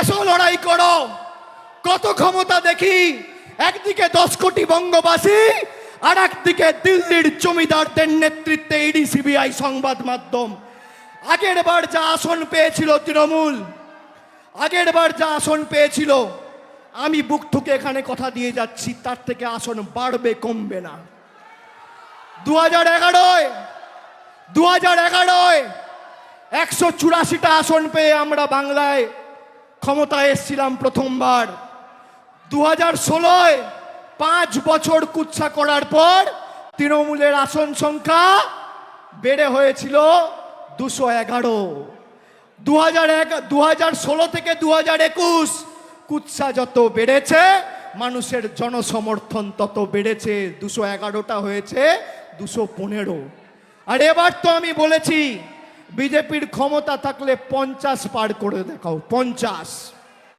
এসো লড়াই করো। কত ক্ষমতা দেখি। একদিকে দশ কোটি বঙ্গবাসী, আর একদিকে দিল্লির জমিদারদের নেতৃত্বে ইডি, সিবিআই সংবাদ মাধ্যম। আগের বার যা আসন পেয়েছিল তৃণমূল, আগের বার যা আসন পেয়েছিল, আমি বুক ঠুকে এখানে কথা দিয়ে যাচ্ছি, তার থেকে আসন বাড়বে, কমবে না। দু হাজার এগারোয় দু হাজার এগারোয় একশো চুরাশিটা আসন পেয়ে আমরা বাংলায় ক্ষমতায় এসেছিলাম প্রথমবার। দু হাজার ষোলোয় পাঁচ বছর কুচ্ছা করার পর তৃণমূলের আসন সংখ্যা বেড়ে হয়েছিল দুশো এগারো। দু হাজার এক দু হাজার ষোলো থেকে দু হাজার একুশ কুৎসা যত বেড়েছে, মানুষের জনসমর্থন তত বেড়েছে, দুশো এগারোটা হয়েছে, দুশো পনেরো। আর এবার তো আমি বলেছি বিজেপির ক্ষমতা থাকলে পঞ্চাশ পার করে দেখাও পঞ্চাশ।